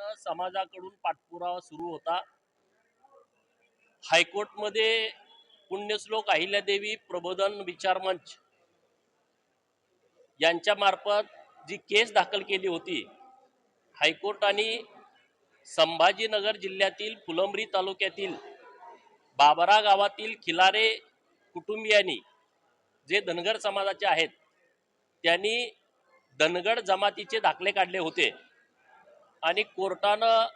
सातत्यानं समाजाकडून पाठपुरावा सुरू होता. हायकोर्टमध्ये पुण्यश्लोक अहिल्यादेवी प्रबोधन विचारमंच यांच्या मार्फत जी केस दाखल केली होती हायकोर्टाने संभाजीनगर जिल्ह्यातील फुलंब्री तालुक्यातील बाबरा गावातील खिलारे कुटुंबियांनी जे धनगर समाजाचे आहेत त्यांनी धनगड जमातीचे दाखले काढले होते. आणि कोर्टानं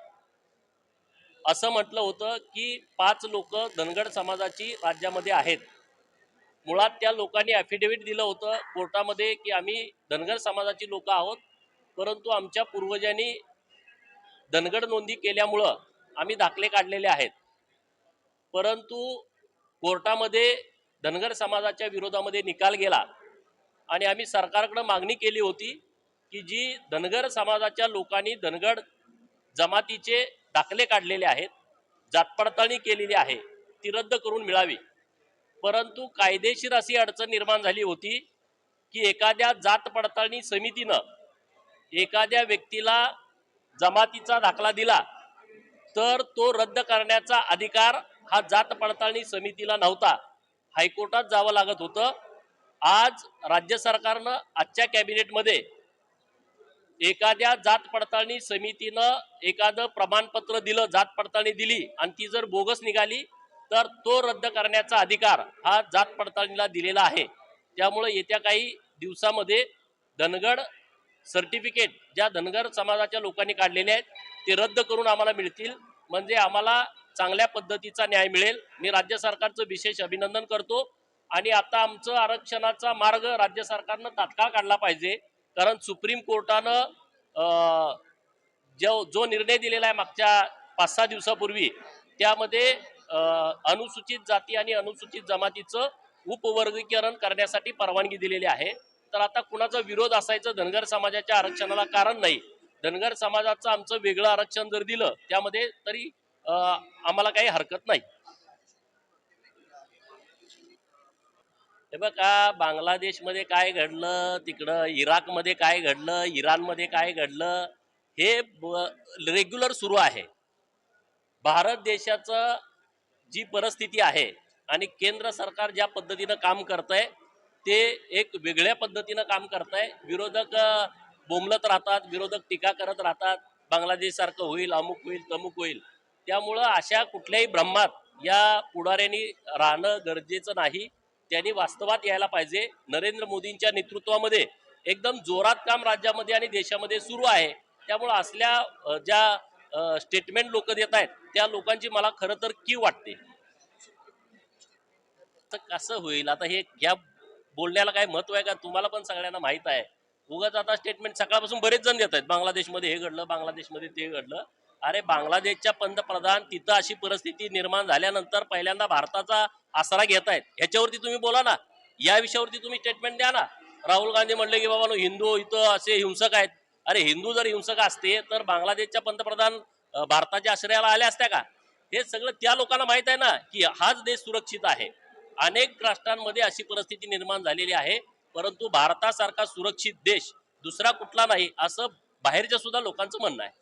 असं म्हटलं होतं की पाच लोक धनगड समाजाची राज्यामध्ये आहेत. मुळात त्या लोकांनी ॲफिडेव्हिट दिलं होतं कोर्टामध्ये की आम्ही धनगर समाजाची लोक आहोत परंतु आमच्या पूर्वजांनी धनगड नोंदी केल्यामुळं आम्ही दाखले काढलेले आहेत. परंतु कोर्टामध्ये धनगर समाजाच्या विरोधामध्ये निकाल गेला आणि आम्ही सरकारकडं मागणी केली होती की जी धनगर समाजाच्या लोकांनी धनगड जमातीचे दाखले काढलेले आहेत जातपडताळणी केलेली आहे ती रद्द करून मिळावी. परंतु कायदेशीर अशी अडचण निर्माण झाली होती की एखाद्या जात पडताळणी समितीनं एखाद्या व्यक्तीला जमातीचा दाखला दिला तर तो रद्द करण्याचा अधिकार हा जात पडताळणी समितीला नव्हता. हायकोर्टात जावं लागत होतं. आज राज्य सरकारनं आजच्या कॅबिनेटमध्ये एखाद्या जात पडताळणी समितीनं एखादं प्रमाणपत्र दिलं जात पडताळणी दिली आणि ती जर बोगस निघाली तर तो रद्द करण्याचा अधिकार हा जात पडताळणीला दिलेला आहे. त्यामुळे येत्या काही दिवसामध्ये धनगड सर्टिफिकेट ज्या धनगर समाजाच्या लोकांनी काढलेले आहेत ते रद्द करून आम्हाला मिळतील. म्हणजे आम्हाला चांगल्या पद्धतीचा न्याय मिळेल. मी राज्य सरकारचं विशेष अभिनंदन करतो. आणि आता आमचं आरक्षणाचा मार्ग राज्य सरकारनं तात्काळ काढला पाहिजे. कारण सुप्रीम कोर्टानं जो जो निर्णय दिलेला आहे मागच्या पाच सहा दिवसापूर्वी त्यामध्ये अनुसूचित जाती आणि अनुसूचित जमातीचं उपवर्गीकरण करण्यासाठी परवानगी दिलेली आहे. तर आता कुणाचा विरोध असायचं धनगर समाजाच्या आरक्षणाला कारण नाही. धनगर समाजाचं आमचं वेगळं आरक्षण जर दिलं त्यामध्ये तरी आम्हाला काही हरकत नाही. हे बघा बांगलादेशमध्ये काय घडलं तिकडं इराकमध्ये काय घडलं इराणमध्ये काय घडलं हे रेग्युलर सुरू आहे. भारत देशाचं जी परिस्थिती आहे आणि केंद्र सरकार ज्या पद्धतीनं काम करत आहे ते एक वेगळ्या पद्धतीनं काम करत आहे विरोधक बोंबलत राहतात विरोधक टीका करत राहतात. बांगलादेशसारखं होईल अमुक होईल तमुक होईल. त्यामुळं अशा कुठल्याही ब्रह्मात या पुढाऱ्यांनी राहणं गरजेचं नाही. त्यांनी वास्तवात यायला पाहिजे. नरेंद्र मोदींच्या नेतृत्वामध्ये एकदम जोरात काम राज्यामध्ये आणि देशामध्ये सुरू आहे. त्यामुळं असल्या ज्या स्टेटमेंट लोक देत आहेत त्या लोकांची मला खरं तर की वाटते. तर कसं होईल? आता हे या बोलण्याला काय महत्त्व आहे का? तुम्हाला पण सगळ्यांना माहीत आहे. उगाच आता स्टेटमेंट सकाळपासून बरेच जण देत आहेत. बांगलादेशमध्ये हे घडलं बांगलादेशमध्ये ते घडलं. अरे बांगलादेशच्या पंतप्रधान तिथं अशी परिस्थिती निर्माण झाल्यानंतर पहिल्यांदा भारताचा आसरा घेत आहेत. ह्याच्यावरती तुम्ही बोला ना. या विषयावरती तुम्ही स्टेटमेंट द्या ना. राहुल गांधी म्हणले की बाबा हिंदू इथं असे हिंसक आहेत. अरे हिंदू जर हिंसक असते तर बांगलादेशच्या पंतप्रधान भारताच्या आश्रयाला आल्या असत्या का? हे सगळं त्या लोकांना माहीत आहे ना की हाच देश सुरक्षित आहे. अनेक राष्ट्रांमध्ये अशी परिस्थिती निर्माण झालेली आहे. परंतु भारतासारखा सुरक्षित देश दुसरा कुठला नाही असं बाहेरच्या सुद्धा लोकांचं म्हणणं आहे.